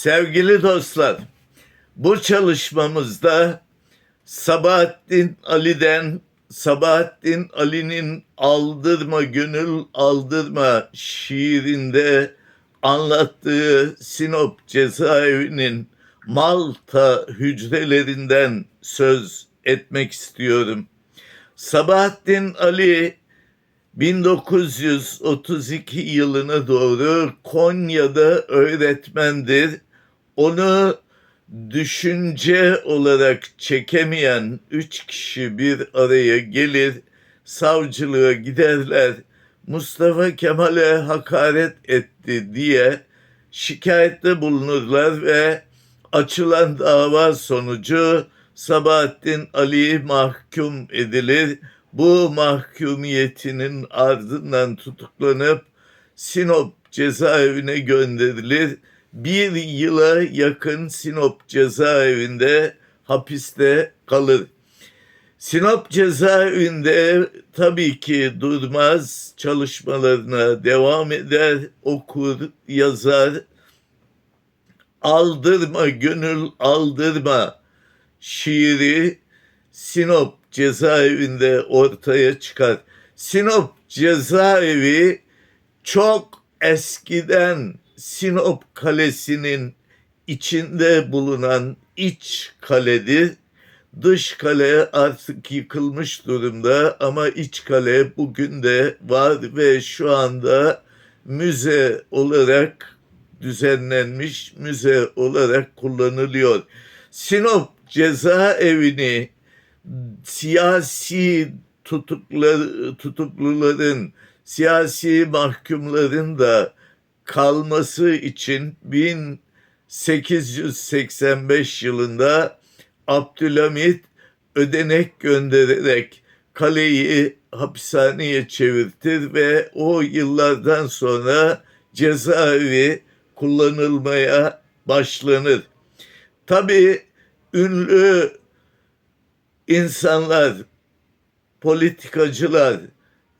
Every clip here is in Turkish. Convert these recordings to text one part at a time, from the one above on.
Sevgili dostlar, bu çalışmamızda Sabahattin Ali'den Sabahattin Ali'nin Aldırma Gönül Aldırma şiirinde anlattığı Sinop cezaevinin Malta hücrelerinden söz etmek istiyorum. Sabahattin Ali 1932 yılına doğru Konya'da öğretmendir. Onu düşünce olarak çekemeyen üç kişi bir araya gelir, savcılığa giderler. Mustafa Kemal'e hakaret etti diye şikayette bulunurlar ve açılan dava sonucu Sabahattin Ali mahkum edilir. Bu mahkumiyetinin ardından tutuklanıp Sinop cezaevine gönderilir. Bir yıla yakın Sinop cezaevinde hapiste kalır. Sinop cezaevinde tabii ki durmaz, çalışmalarına devam eder, okur, yazar. Aldırma gönül aldırma şiiri Sinop cezaevinde ortaya çıkar. Sinop cezaevi çok eskiden Sinop Kalesi'nin içinde bulunan iç kaledir. Dış kale artık yıkılmış durumda ama iç kale bugün de var ve şu anda müze olarak düzenlenmiş, müze olarak kullanılıyor. Sinop cezaevini siyasi tutuklar, tutukluların, siyasi mahkumların da kalması için 1885 yılında Abdülhamit ödenek göndererek kaleyi hapishaneye çevirtir ve o yıllardan sonra cezaevi kullanılmaya başlanır. Tabii ünlü insanlar, politikacılar,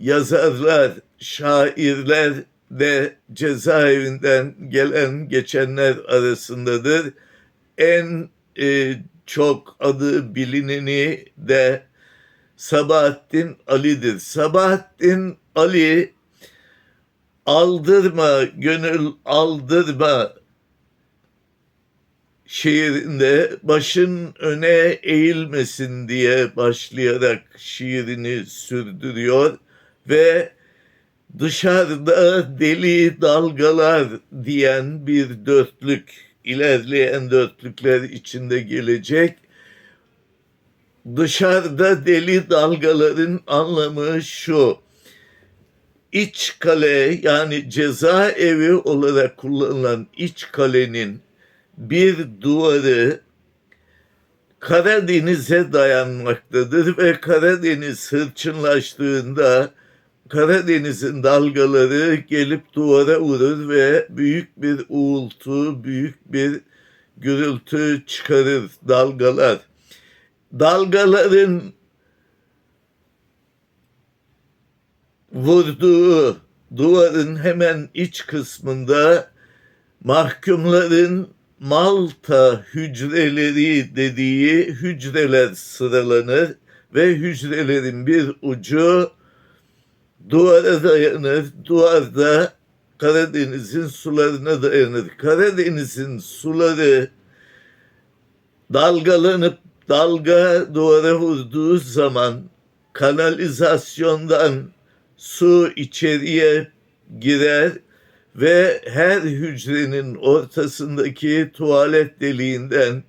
yazarlar, şairler de cezaevinden gelen geçenler arasındadır. En e, çok adı bilineni de Sabahattin Ali'dir. Sabahattin Ali aldırma, gönül aldırma şiirinde başın öne eğilmesin diye başlayarak şiirini sürdürüyor ve dışarıda deli dalgalar diyen bir dörtlük ilerleyen dörtlükler içinde gelecek. Dışarıda deli dalgaların anlamı şu. İç kale yani cezaevi olarak kullanılan iç kalenin bir duvarı Karadeniz'e dayanmaktadır ve Karadeniz hırçınlaştığında Karadeniz'in dalgaları gelip duvara vurur ve büyük bir uğultu, büyük bir gürültü çıkarır dalgalar. Dalgaların vurduğu duvarın hemen iç kısmında mahkumların Malta hücreleri dediği hücreler sıralanır ve hücrelerin bir ucu duvara dayanır. Duvarda Karadeniz'in sularına dayanır. Karadeniz'in suları dalgalanıp dalga duvara vurduğu zaman kanalizasyondan su içeriye girer ve her hücrenin ortasındaki tuvalet deliğinden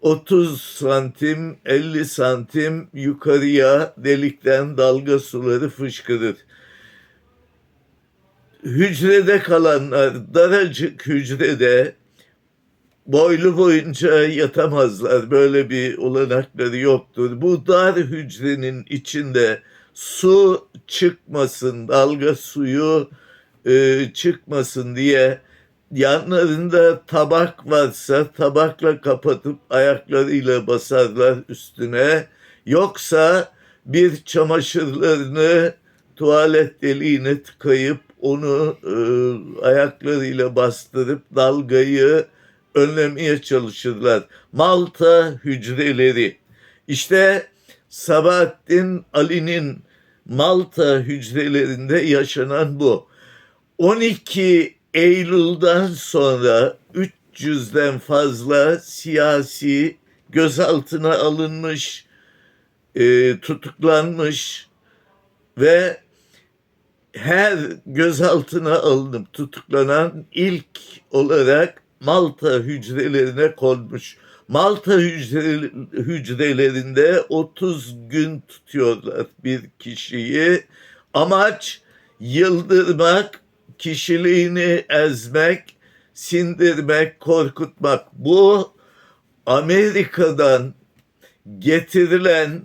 30 santim 50 santim yukarıya delikten dalga suları fışkırır. Hücrede kalanlar daracık hücrede boylu boyunca yatamazlar. Böyle bir olanakları yoktur. Bu dar hücrenin içinde su çıkmasın, dalga suyu e, çıkmasın diye yanlarında tabak varsa tabakla kapatıp ayaklarıyla basarlar üstüne. Yoksa bir çamaşırlarını tuvalet deliğine tıkayıp onu e, ayaklarıyla bastırıp dalgayı önlemeye çalışırlar. Malta hücreleri. İşte Sabahattin Ali'nin Malta hücrelerinde yaşanan bu. 12 Eylül'den sonra 300'den fazla siyasi gözaltına alınmış, e, tutuklanmış ve her gözaltına alınıp tutuklanan ilk olarak Malta hücrelerine konmuş. Malta hücre, hücrelerinde 30 gün tutuyorlar bir kişiyi. Amaç yıldırmak, kişiliğini ezmek, sindirmek, korkutmak. Bu Amerika'dan getirilen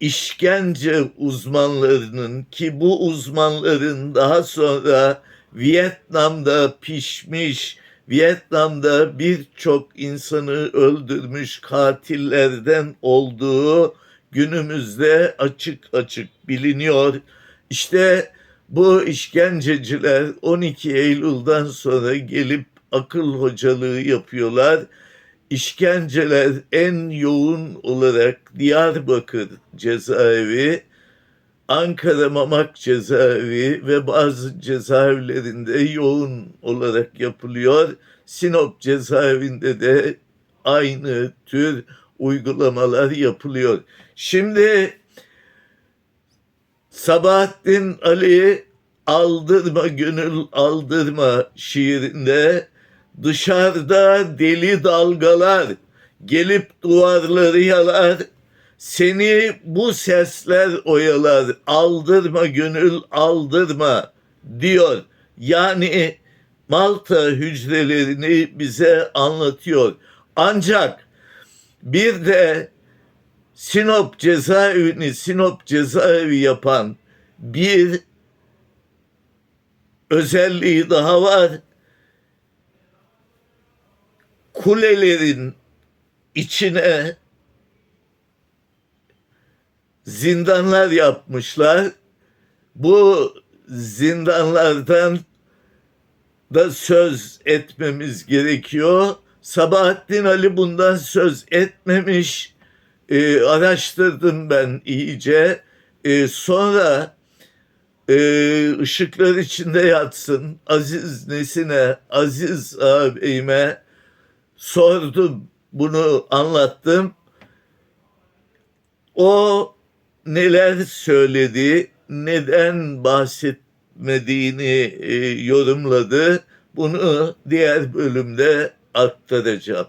işkence uzmanlarının ki bu uzmanların daha sonra Vietnam'da pişmiş, Vietnam'da birçok insanı öldürmüş katillerden olduğu günümüzde açık açık biliniyor. İşte bu işkenceciler 12 Eylül'den sonra gelip akıl hocalığı yapıyorlar. İşkenceler en yoğun olarak Diyarbakır cezaevi, Ankara Mamak cezaevi ve bazı cezaevlerinde yoğun olarak yapılıyor. Sinop cezaevinde de aynı tür uygulamalar yapılıyor. Şimdi Sabahattin Ali aldırma gönül aldırma şiirinde dışarıda deli dalgalar gelip duvarları yalar seni bu sesler oyalar aldırma gönül aldırma diyor. Yani Malta hücrelerini bize anlatıyor. Ancak bir de Sinop cezaevini Sinop cezaevi yapan bir özelliği daha var. Kulelerin içine zindanlar yapmışlar. Bu zindanlardan da söz etmemiz gerekiyor. Sabahattin Ali bundan söz etmemiş. Ee, araştırdım ben iyice. Ee, sonra e, ışıklar içinde yatsın Aziz Nesin'e, Aziz ağabeyime sordum. Bunu anlattım. O neler söyledi, neden bahsetmediğini e, yorumladı. Bunu diğer bölümde aktaracağım.